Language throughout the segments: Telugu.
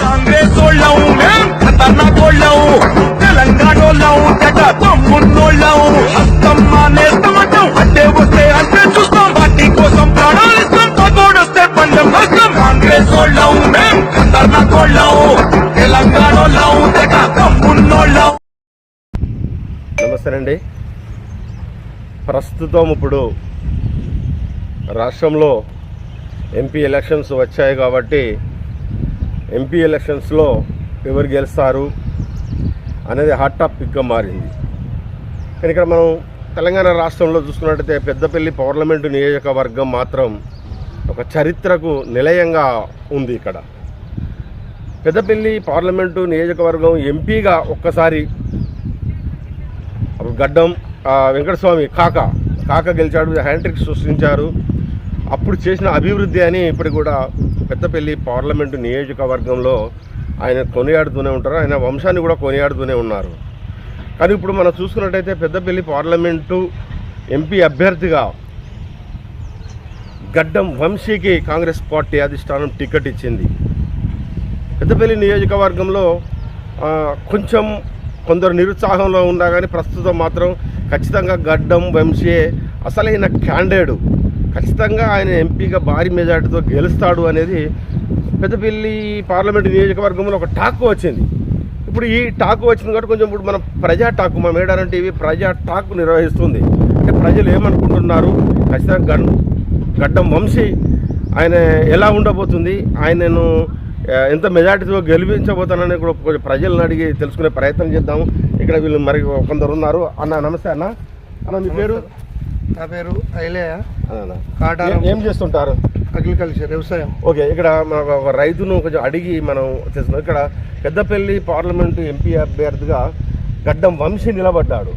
కాంగ్రెస్ వాళ్ళం మేం ఖతర్నాక్ వాళ్ళం తెలంగాణ వాళ్ళం తెగ తమ్మున్నోళ్ళం హస్తం అంటే వస్తే అంటే చూస్తాం. పార్టీ కోసం ప్రాణాలు ఇస్తాం పగోడొస్తే పందెం వస్తాం కాంగ్రెస్ వాళ్ళం మేం ఖతర్నాక్ వాళ్ళం తెలంగాణ వాళ్ళం తెగ నమస్తే అండి. ప్రస్తుతం ఇప్పుడు రాష్ట్రంలో ఎంపీ ఎలక్షన్స్ వచ్చాయి కాబట్టి ఎంపీ ఎలక్షన్స్లో ఎవరు గెలుస్తారు అనేది హాట్ టాపిక్గా మారింది. కానీ ఇక్కడ మనం తెలంగాణ రాష్ట్రంలో చూసుకున్నట్టయితే పెద్దపల్లి పార్లమెంటు నియోజకవర్గం మాత్రం ఒక చరిత్రకు నిలయంగా ఉంది ఇక్కడ. పెద్దపల్లి పార్లమెంటు నియోజకవర్గం ఎంపీగా ఒక్కసారి గడ్డం వెంకటస్వామి కాక కాక గెలిచాడు హ్యాండ్రిక్ సృష్టించారు. అప్పుడు చేసిన అభివృద్ధి అని ఇప్పుడు కూడా పెద్దపల్లి పార్లమెంటు నియోజకవర్గంలో ఆయన కొనియాడుతూనే ఉంటారు. ఆయన వంశాన్ని కూడా కొనియాడుతూనే ఉన్నారు. కానీ ఇప్పుడు మనం చూసుకున్నట్టయితే పెద్దపల్లి పార్లమెంటు ఎంపీ అభ్యర్థిగా గడ్డం వంశీకి కాంగ్రెస్ పార్టీ అధిష్టానం టికెట్ ఇచ్చింది. పెద్దపల్లి నియోజకవర్గంలో కొంచెం కొందరు నిరుత్సాహంలో ఉన్నా కానీ ప్రస్తుతం మాత్రం ఖచ్చితంగా గడ్డం వంశీ అసలైన క్యాండిడేట్. ఖచ్చితంగా ఆయన ఎంపీగా భారీ మెజార్టీతో గెలుస్తాడు అనేది పెద్దపల్లి పార్లమెంట్ నియోజకవర్గంలో ఒక టాక్ వచ్చింది. ఇప్పుడు ఈ టాక్ వచ్చింది కాబట్టి కొంచెం ఇప్పుడు మనం ప్రజా టాక్ మా మేడారం టీవీ ప్రజా టాక్ నిర్వహిస్తుంది. అంటే ప్రజలు ఏమనుకుంటున్నారు? ఖచ్చితంగా గన్ గడ్డం వంశీ ఆయన ఎలా ఉండబోతుంది? ఆయనను ఎంత మెజార్టీతో గెలిపించబోతానని కూడా కొంచెం ప్రజలను అడిగి తెలుసుకునే ప్రయత్నం చేద్దాం ఇక్కడ వీళ్ళు మరి కొందరు ఉన్నారు. అన్న నమస్తే అన్న. అన్న మీ పేరు? నా పేరు ఐలేయ అన్న, అన్న. కాటారం. ఏ- చేస్తుంటారు? అగ్రికల్చర్ వ్యవసాయం. ఓకే ఇక్కడ మన ఒక రైతును కొంచెం అడిగి మనం చేస్తున్నాం. ఇక్కడ పెద్దపల్లి పార్లమెంటు ఎంపీ అభ్యర్థిగా గడ్డం వంశీ నిలబడ్డాడు.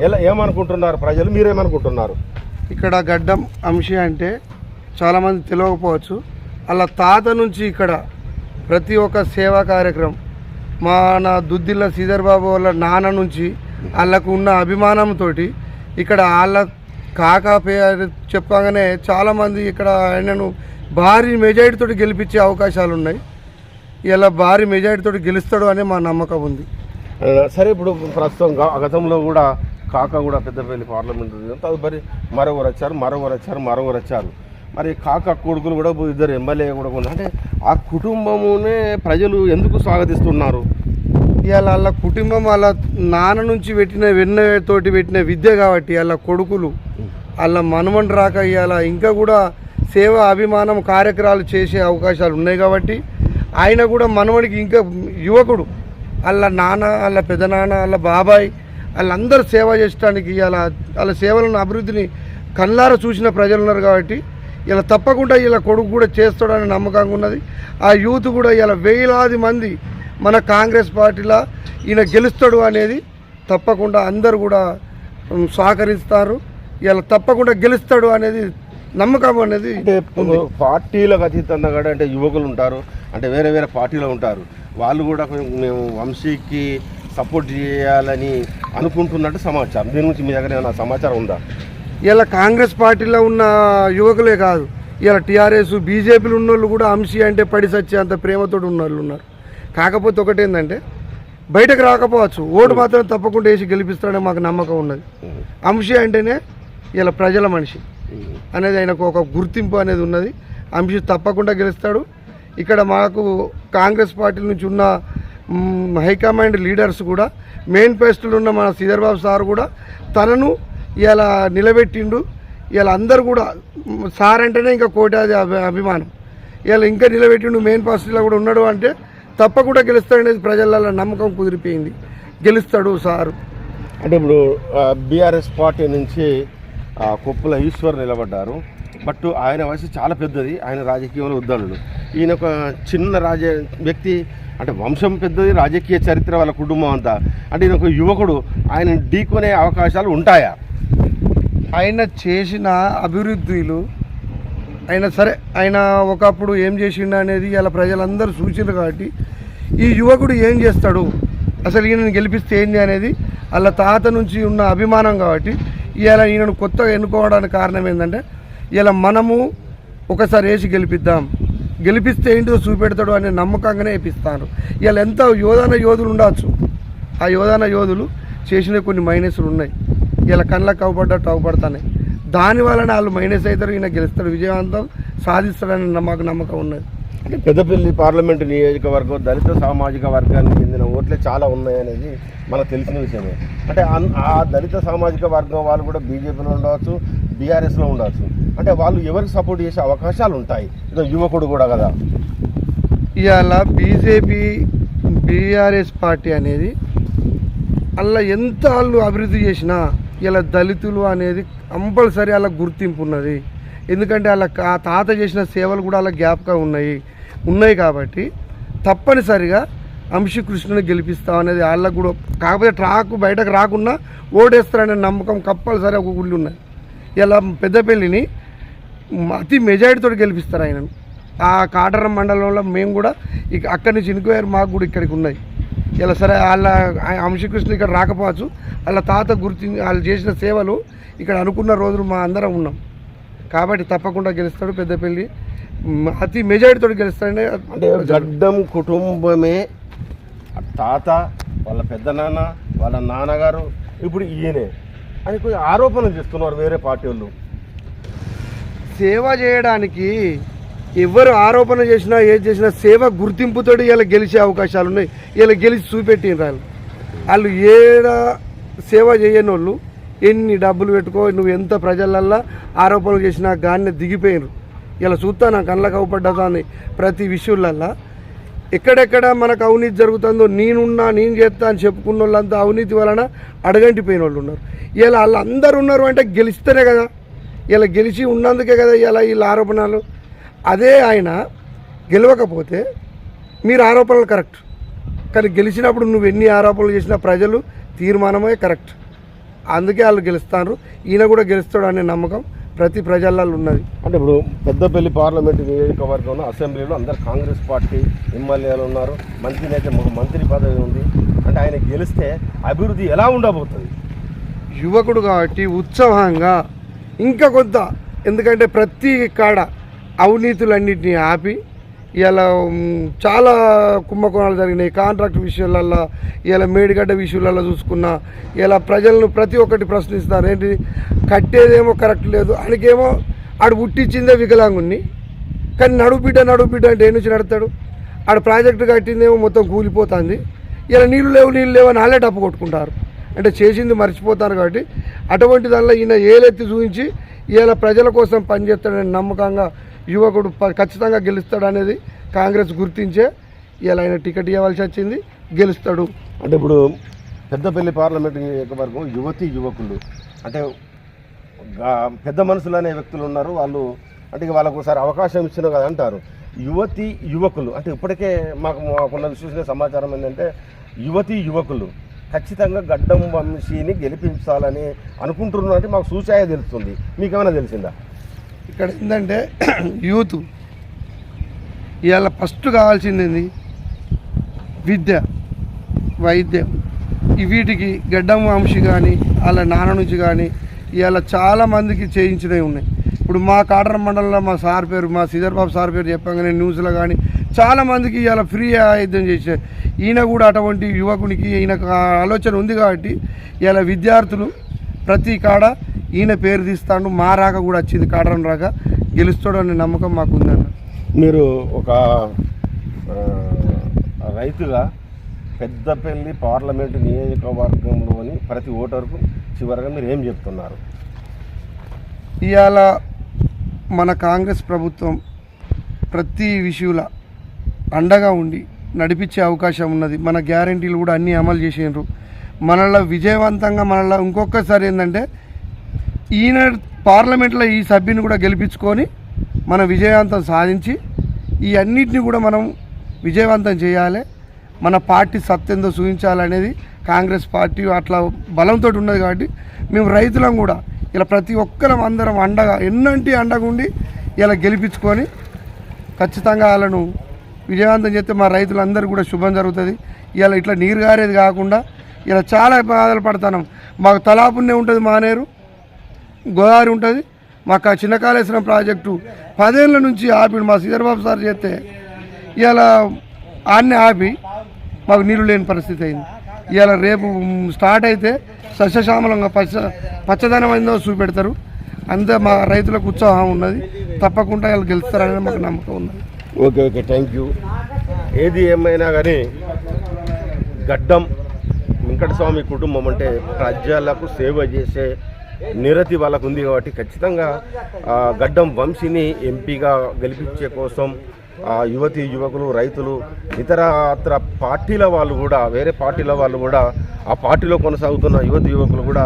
ఎలా ఏమనుకుంటున్నారు ప్రజలు? మీరేమనుకుంటున్నారు? ఇక్కడ గడ్డం అంశి అంటే చాలామంది తెలియకపోవచ్చు అలా తాత నుంచి ఇక్కడ ప్రతి ఒక్క సేవా కార్యక్రమం మన దుద్దిల్ల శ్రీధర్ బాబు వాళ్ళ నాన్న నుంచి వాళ్ళకు ఉన్న అభిమానంతో ఇక్కడ వాళ్ళ కాకా పేరు చెప్పగానే చాలామంది ఇక్కడ ఆయనను భారీ మెజారిటీతో గెలిపించే అవకాశాలు ఉన్నాయి ఇలా భారీ మెజారిటీతో గెలుస్తాడు అనే మా నమ్మకం ఉంది. సరే ఇప్పుడు ప్రస్తుతం గతంలో కూడా కాక కూడా పెద్దపల్లి పార్లమెంట్ తదుపరి మరొకరు వచ్చారు మరొకరు వచ్చారు మరొకరు వచ్చారు. మరి కాక కొడుకులు కూడా ఇద్దరు ఎమ్మెల్యే కూడా అంటే ఆ కుటుంబమునే ప్రజలు ఎందుకు స్వాగతిస్తున్నారు? ఇవాళ వాళ్ళ కుటుంబం వాళ్ళ నాన్న నుంచి పెట్టిన వెన్నతోటి పెట్టిన విద్య కాబట్టి వాళ్ళ కొడుకులు వాళ్ళ మనమని రాక ఇవాళ ఇంకా కూడా సేవ అభిమానం కార్యక్రమాలు చేసే అవకాశాలు ఉన్నాయి కాబట్టి ఆయన కూడా మనవడికి ఇంకా యువకుడు. వాళ్ళ నాన్న వాళ్ళ పెదనాన్న వాళ్ళ బాబాయ్ వాళ్ళందరూ సేవ చేయడానికి ఇవాళ వాళ్ళ సేవలను అభివృద్ధిని కళ్ళారా చూసిన ప్రజలు ఉన్నారు కాబట్టి ఇలా తప్పకుండా ఇలా కొడుకు కూడా చేస్తాడని నమ్మకంగా ఉన్నది. ఆ యూత్ కూడా ఇలా వేలాది మంది మన కాంగ్రెస్ పార్టీలో ఈయన గెలుస్తాడు అనేది తప్పకుండా అందరు కూడా సహకరిస్తారు. ఇలా తప్పకుండా గెలుస్తాడు అనేది నమ్మకం అనేది పార్టీలకు అతీతంగా కూడా అంటే యువకులు ఉంటారు అంటే వేరే వేరే పార్టీలో ఉంటారు. వాళ్ళు కూడా మేము వంశీకి సపోర్ట్ చేయాలని అనుకుంటున్నట్టు సమాచారం. దీని గురించి మీ దగ్గర ఏమైనా సమాచారం ఉందా? ఇలా కాంగ్రెస్ పార్టీలో ఉన్న యువకులే కాదు. ఇలా టీఆర్ఎస్ బీజేపీలు ఉన్న వాళ్ళు కూడా అంశీ అంటే పడి సచ్చే అంత ప్రేమతో ఉన్న వాళ్ళు ఉన్నారు. కాకపోతే ఒకటి ఏంటంటే బయటకు రాకపోవచ్చు. ఓటు మాత్రం తప్పకుండా వేసి గెలిపిస్తాడని మాకు నమ్మకం ఉన్నది. అంశీ అంటేనే ఇలా ప్రజల మనిషి అనేది ఆయనకు ఒక గుర్తింపు అనేది ఉన్నది. అంశీ తప్పకుండా గెలుస్తాడు. ఇక్కడ మాకు కాంగ్రెస్ పార్టీ నుంచి ఉన్న హైకమాండ్ లీడర్స్ కూడా మెయిన్ పోస్టులు ఉన్న మన శ్రీధర్ బాబు సార్ కూడా తనను ఇలా నిలబెట్టిండు. ఇలా అందరు కూడా సార్ అంటేనే ఇంకా కోటాది అభి- అభిమానం. ఇలా ఇంకా నిలబెట్టిండు మెయిన్ పోస్టులో కూడా ఉన్నాడు అంటే తప్పకుండా గెలుస్తాడనేది ప్రజల నమ్మకం కుదిరిపోయింది. గెలుస్తాడు సారు. అంటే ఇప్పుడు బీఆర్ఎస్ పార్టీ నుంచి కొప్పుల ఈశ్వర్ నిలబడ్డారు. బట్ ఆయన వయసు చాలా పెద్దది. ఆయన రాజకీయంలో ఉద్దానుడు ఈయన ఒక చిన్న రాజ వ్యక్తి అంటే వంశం పెద్దది రాజకీయ చరిత్ర వాళ్ళ కుటుంబం అంతా. అంటే ఈయన ఒక యువకుడు. ఆయన ఢీకొనే అవకాశాలు ఉంటాయా? ఆయన చేసిన అభివృద్ధులు ఆయన సరే ఆయన ఒకప్పుడు ఏం చేసిండు అనేది ఇలా ప్రజలందరూ సూచనలు కాబట్టి ఈ యువకుడు ఏం చేస్తాడు? అసలు ఈయనను గెలిపిస్తే ఏంది అనేది వాళ్ళ తాత నుంచి ఉన్న అభిమానం కాబట్టి ఇలా ఈయనను కొత్తగా ఎన్నుకోవడానికి కారణం ఏంటంటే ఇలా మనము ఒకసారి వేసి గెలిపిద్దాం. గెలిపిస్తే ఏంటో చూపెడతాడు అనే నమ్మకంగానే వేపిస్తారు ఇలా ఎంత యోధాన యోధులు ఉండవచ్చు ఆ యోధాన యోధులు చేసిన కొన్ని మైనస్లు ఉన్నాయి. ఇలా కళ్ళకు అవపడ్డట్టు అవపడతాయి దాని వలన వాళ్ళు మైనస్ అవుతారు ఈయన గెలుస్తాడు విజయవంతం సాధిస్తాడని నమ్మకం నమ్మకం ఉన్నది. అంటే పెద్దపల్లి పార్లమెంటు నియోజకవర్గం దళిత సామాజిక వర్గానికి చెందిన ఓట్లే చాలా ఉన్నాయనేది మనకు తెలిసిన విషయమే. అంటే ఆ దళిత సామాజిక వర్గం వాళ్ళు కూడా బీజేపీలో ఉండవచ్చు బీఆర్ఎస్లో ఉండవచ్చు. అంటే వాళ్ళు ఎవరికి సపోర్ట్ చేసే అవకాశాలు ఉంటాయి. ఇదో యువకుడు కూడా కదా. ఇవాళ బీజేపీ బీఆర్ఎస్ పార్టీ అనేది అలా ఎంత వాళ్ళు అభివృద్ధి చేసినా ఇలా దళితులు అనేది కంపల్సరీ అలా గుర్తింపు ఉన్నది. ఎందుకంటే వాళ్ళ ఆ తాత చేసిన సేవలు కూడా అలా గ్యాప్గా ఉన్నాయి. ఉన్నాయి కాబట్టి తప్పనిసరిగా అంశీకృష్ణుని గెలిపిస్తాం అనేది వాళ్ళకు కూడా కాకపోతే ట్రాక్ బయటకు రాకుండా ఓడేస్తారనే నమ్మకం కంపల్సరీ ఒక గుళ్ళు ఉన్నాయి ఇలా పెద్దపల్లిని అతి మెజారిటీతో గెలిపిస్తారు ఆయనను. ఆ కాటరం మండలంలో మేము కూడా ఇక అక్కడి నుంచి ఇనుకోయారు మాకు కూడా ఇక్కడికి ఉన్నాయి ఇలా సరే వాళ్ళ ఆ అంశకృష్ణ ఇక్కడ రాకపోవచ్చు. వాళ్ళ తాత గుర్తి వాళ్ళు చేసిన సేవలు ఇక్కడ అనుకున్న రోజులు మా అందరం ఉన్నాం. కాబట్టి తప్పకుండా గెలుస్తాడు పెద్దపల్లి. అతి మెజారిటీతో గెలుస్తాడని అంటే గడ్డం కుటుంబమే. ఆ తాత వాళ్ళ పెద్దనాన్న వాళ్ళ నాన్నగారు ఇప్పుడు ఈయనే. అని కొంచెం ఆరోపణలు చేస్తున్నారు వేరే పార్టీ వాళ్ళు. సేవ చేయడానికి ఎవరు ఆరోపణ చేసినా ఏది చేసినా సేవ గుర్తింపుతోటి ఇలా గెలిచే అవకాశాలు ఉన్నాయి. ఇలా గెలిచి చూపెట్టిన వాళ్ళు. వాళ్ళు ఏడ సేవ చేయని వాళ్ళు ఎన్ని డబ్బులు పెట్టుకో నువ్వు ఎంత ప్రజలల్లా ఆరోపణలు చేసినా గాన్ని దిగిపోయినరు ఇలా చూస్తా నా కళ్ళకు అవపడ్డదాన్ని ప్రతి విషయంలల్లా. ఎక్కడెక్కడ మనకు అవినీతి జరుగుతుందో నేనున్నా నేను చేస్తా అని చెప్పుకున్న వాళ్ళంతా అవినీతి వలన అడగంటిపోయిన వాళ్ళు ఉన్నారు. ఇలా వాళ్ళు అందరు ఉన్నారు అంటే గెలిస్తేనే కదా. ఇలా గెలిచి ఉన్నందుకే కదా ఇలా వీళ్ళ ఆరోపణలు. అదే ఆయన గెలవకపోతే మీరు ఆరోపణలు కరెక్ట్. కానీ గెలిచినప్పుడు నువ్వు ఎన్ని ఆరోపణలు చేసినా ప్రజలు తీర్మానమే కరెక్ట్. అందుకే వాళ్ళు గెలుస్తారు. ఈయన కూడా గెలుస్తాడు అనే నమ్మకం ప్రతి ప్రజలలో ఉన్నది. అంటే ఇప్పుడు పెద్దపల్లి పార్లమెంట్ నియోజకవర్గంలో అసెంబ్లీలో అందరు కాంగ్రెస్ పార్టీ ఎమ్మెల్యేలు ఉన్నారు. మంత్రి అయితే మంత్రి పదవి ఉంది. అంటే ఆయన గెలిస్తే అభివృద్ధి ఎలా ఉండబోతుంది? యువకుడు కాబట్టి ఉత్సాహంగా ఇంకా కొంత. ఎందుకంటే ప్రతి కాడ అవినీతులన్నింటినీ ఆపి ఇలా చాలా కుంభకోణాలు జరిగినాయి. కాంట్రాక్ట్ విషయాలల్లో ఇలా మేడిగడ్డ విషయాలలో చూసుకున్నా ఇలా ప్రజలను ప్రతి ఒక్కటి ప్రశ్నిస్తారు ఏంటి? కట్టేదేమో కరెక్ట్ లేదు. ఆయనకేమో ఆడు పుట్టించిందే వికలాంగుణ్ణి. కానీ నడువు బిడ్డ అంటే ఏ నుంచి నడతాడు ఆడ ప్రాజెక్టు కట్టిందేమో మొత్తం కూలిపోతుంది. ఇలా నీళ్ళు లేవు నీళ్ళు లేవు అని వాళ్ళే డప్పు కొట్టుకుంటారు. అంటే చేసింది మర్చిపోతారు కాబట్టి అటువంటి దానిలో ఈయన ఏలెత్తి చూపించి ఇలా ప్రజల కోసం పనిచేస్తాడని నమ్మకంగా యువకుడు ప- ఖచ్చితంగా గెలుస్తాడు అనేది కాంగ్రెస్ గుర్తించే ఇలా ఆయన టికెట్ ఇవ్వాల్సి వచ్చింది గెలుస్తాడు. అంటే ఇప్పుడు పెద్దపల్లి పార్లమెంట్ నియోజకవర్గం యువతి యువకులు. అంటే పెద్ద మనుషులు అనే వ్యక్తులు ఉన్నారు వాళ్ళు అంటే వాళ్ళకు ఒకసారి అవకాశం ఇచ్చిన కదా అంటారు. యువతి యువకులు అంటే ఇప్పటికే మాకు మాకున్న చూసిన సమాచారం ఏంటంటే యువతి యువకులు ఖచ్చితంగా గడ్డం వంశీని గెలిపించాలని అనుకుంటున్నారు మాకు సూచాయ తెలుస్తుంది. మీకేమైనా తెలిసిందా? ఇక్కడ ఏంటంటే యూత్. ఇవాళ ఫస్ట్ కావాల్సింది విద్య వైద్యం. వీటికి గడ్డం వంశీ కానీ వాళ్ళ నాన్న నుంచి కానీ ఇవాళ చాలామందికి చేయించినవి ఉన్నాయి. ఇప్పుడు మా కాటర మండలంలో మా సార్ పేరు మా శ్రీధర్ బాబు సార్ పేరు చెప్పగానే న్యూస్లో కానీ చాలామందికి ఇవాళ ఫ్రీ వైద్యం చేశారు. ఈయన కూడా అటువంటి యువకునికి ఈయనకు ఆలోచన ఉంది కాబట్టి ఇవాళ విద్యార్థులు ప్రతి కాడ ఈయన పేరు తీస్తాడు మా రాక కూడా వచ్చింది కాటరం రాక. గెలుస్తాడు అనే నమ్మకం మాకు ఉందన్న మీరు ఒక రైతుగా పెద్దపల్లి పార్లమెంటు నియోజకవర్గంలోని ప్రతి ఓటరుకు చివరగా మీరు ఏం చెప్తున్నారు? ఇవాళ మన కాంగ్రెస్ ప్రభుత్వం ప్రతి విషయంలో అండగా ఉండి నడిపించే అవకాశం ఉన్నది. మన గ్యారంటీలు కూడా అన్నీ అమలు చేసిండ్రు. మనలో విజయవంతంగా మనలో ఇంకొకసారి ఏంటంటే ఈయన పార్లమెంట్లో ఈ సభ్యుని కూడా గెలిపించుకొని మన విజయవంతం సాధించి ఈ అన్నిటిని కూడా మనం విజయవంతం చేయాలి. మన పార్టీ సత్యంతో చూపించాలనేది కాంగ్రెస్ పార్టీ అట్లా బలంతో ఉన్నది కాబట్టి మేము రైతులం కూడా ఇలా ప్రతి ఒక్కరం అందరం అండగా ఎన్నంటి అండగా ఉండి ఇలా గెలిపించుకొని ఖచ్చితంగా వాళ్ళను విజయవంతం చేస్తే మా రైతులందరూ కూడా శుభం జరుగుతుంది. ఇలా ఇట్లా నీరు గారేది కాకుండా ఇలా చాలా బాధలు పడుతున్నాం మాకు తలాపున్నే ఉంటుంది మానేరు. గోదావరి ఉంటుంది. మాకు ఆ చిన్న కాళేశ్వరం ప్రాజెక్టు పదేళ్ళ నుంచి ఆపిడు మా శ్రీధర్బాబు సార్ చేస్తే ఇలా ఆన్నే ఆపి మాకు నీళ్ళు లేని పరిస్థితి అయింది. ఇవాళ రేపు స్టార్ట్ అయితే సస్యశ్యామలంగా పచ్చ పచ్చదనం అయిందో చూపెడతారు. అంతే మా రైతులకు ఉత్సాహం ఉన్నది. తప్పకుండా వాళ్ళు గెలుస్తారని మాకు నమ్మకం ఉన్నది. Okay okay thank you. ఏది ఏమైనా కానీ గడ్డం వెంకటస్వామి కుటుంబం అంటే ప్రజలకు సేవ చేసే నిరతి వాళ్ళకు ఉంది కాబట్టి ఖచ్చితంగా గడ్డం వంశీని ఎంపీగా గెలిపించే కోసం యువతి యువకులు రైతులు ఇతర పార్టీల వాళ్ళు కూడా వేరే పార్టీల వాళ్ళు కూడా ఆ పార్టీలో కొనసాగుతున్న యువతి యువకులు కూడా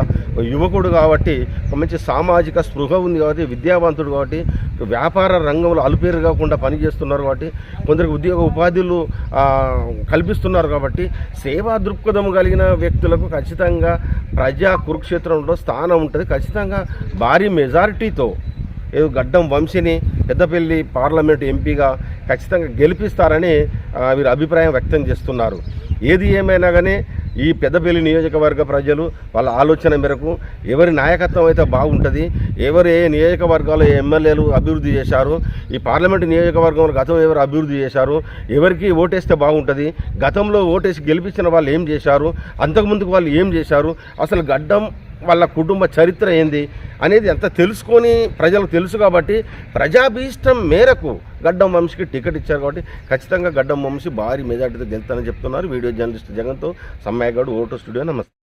యువకుడు కాబట్టి ఒక మంచి సామాజిక స్పృహ ఉంది కాబట్టి విద్యావంతుడు కాబట్టి వ్యాపార రంగంలో అలుపేరు కాకుండా పనిచేస్తున్నారు కాబట్టి కొందరికి ఉద్యోగ ఉపాధులు కల్పిస్తున్నారు కాబట్టి సేవా దృక్పథం కలిగిన వ్యక్తులకు ఖచ్చితంగా ప్రజా కురుక్షేత్రంలో స్థానం ఉంటుంది. ఖచ్చితంగా భారీ మెజారిటీతో ఏదో గడ్డం వంశీని పెద్దపల్లి పార్లమెంట్ ఎంపీగా ఖచ్చితంగా గెలిపిస్తారని వీరు అభిప్రాయం వ్యక్తం చేస్తున్నారు. ఏది ఏమైనా కానీ ఈ పెద్దపల్లి నియోజకవర్గ ప్రజలు వాళ్ళ ఆలోచన మేరకు ఎవరి నాయకత్వం అయితే బాగుంటుంది ఎవరు ఏ నియోజకవర్గాలు ఎమ్మెల్యేలు అభివృద్ధి చేశారు ఈ పార్లమెంట్ నియోజకవర్గంలో గతం ఎవరు అభివృద్ధి చేశారు ఎవరికి ఓటేస్తే బాగుంటుంది గతంలో ఓటేసి గెలిపించిన వాళ్ళు ఏం చేశారు అంతకుముందుకు వాళ్ళు ఏం చేశారు అసలు గడ్డం వాళ్ళ కుటుంబ చరిత్ర ఏంది అనేది అంత తెలుసుకొని ప్రజలకు తెలుసు కాబట్టి ప్రజాభీష్టం మేరకు గడ్డం వంశీకి టికెట్ ఇచ్చారు కాబట్టి ఖచ్చితంగా గడ్డం వంశీ భారీ మెజార్టీతో గెలుతానని చెప్తున్నారు. వీడియో జర్నలిస్ట్ జగన్తో సమ్మయ్యగౌడ్ ఓటో స్టూడియో. నమస్తే.